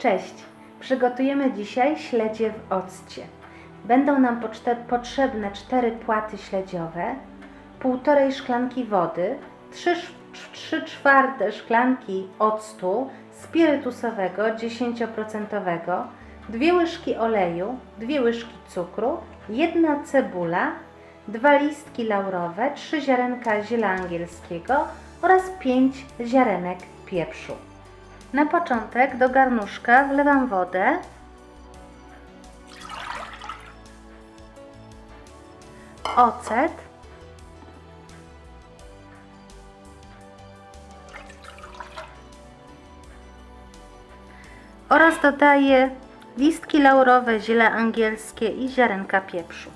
Cześć! Przygotujemy dzisiaj śledzie w occie. Będą nam potrzebne 4 płaty śledziowe, półtorej szklanki wody, 3, 3 czwarte szklanki octu spirytusowego 10%, dwie łyżki oleju, dwie łyżki cukru, jedna cebula, dwa listki laurowe, trzy ziarenka ziela angielskiego oraz pięć ziarenek pieprzu. Na początek do garnuszka wlewam wodę. Ocet. Oraz dodaję listki laurowe, ziele angielskie i ziarenka pieprzu.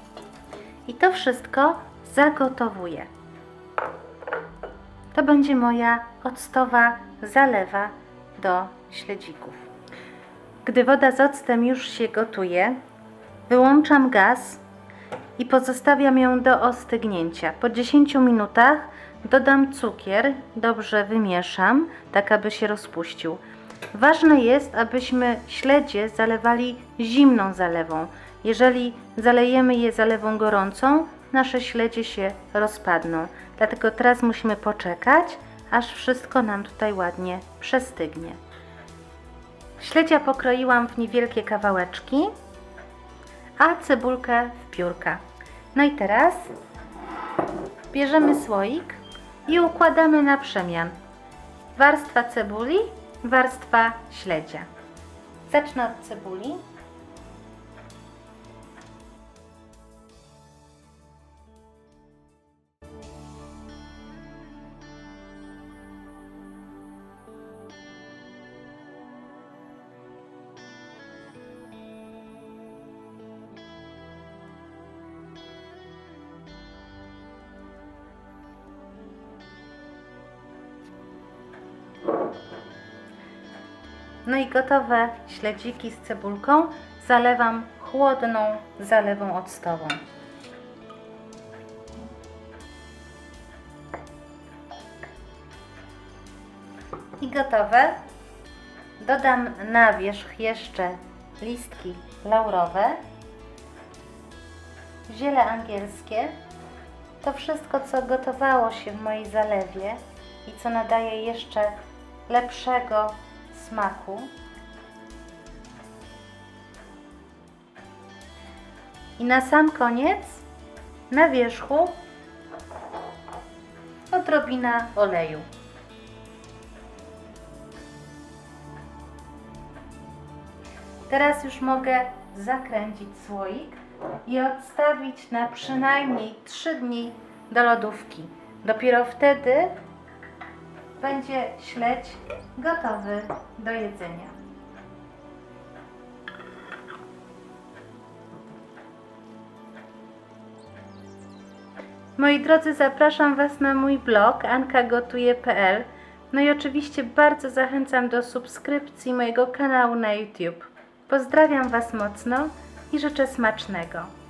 I to wszystko zagotowuję. To będzie moja octowa zalewa do śledzików. Gdy woda z octem już się gotuje, wyłączam gaz i pozostawiam ją do ostygnięcia. Po 10 minutach dodam cukier, dobrze wymieszam, tak aby się rozpuścił. Ważne jest, abyśmy śledzie zalewali zimną zalewą. Jeżeli zalejemy je zalewą gorącą, nasze śledzie się rozpadną. Dlatego teraz musimy poczekać, aż wszystko nam tutaj ładnie przestygnie. Śledzia pokroiłam w niewielkie kawałeczki, a cebulkę w piórka. No i teraz bierzemy słoik i układamy na przemian. Warstwa cebuli, warstwa śledzia. Zacznę od cebuli. No i gotowe śledziki z cebulką zalewam chłodną zalewą octową. I gotowe. Dodam na wierzch jeszcze listki laurowe, ziele angielskie. To wszystko, co gotowało się w mojej zalewie i co nadaje jeszcze lepszego smaku. I na sam koniec na wierzchu odrobina oleju. Teraz już mogę zakręcić słoik i odstawić na przynajmniej 3 dni do lodówki. Dopiero wtedy będzie śledź gotowy do jedzenia. Moi drodzy, zapraszam Was na mój blog ankagotuje.pl No i oczywiście bardzo zachęcam do subskrypcji mojego kanału na YouTube. Pozdrawiam Was mocno i życzę smacznego.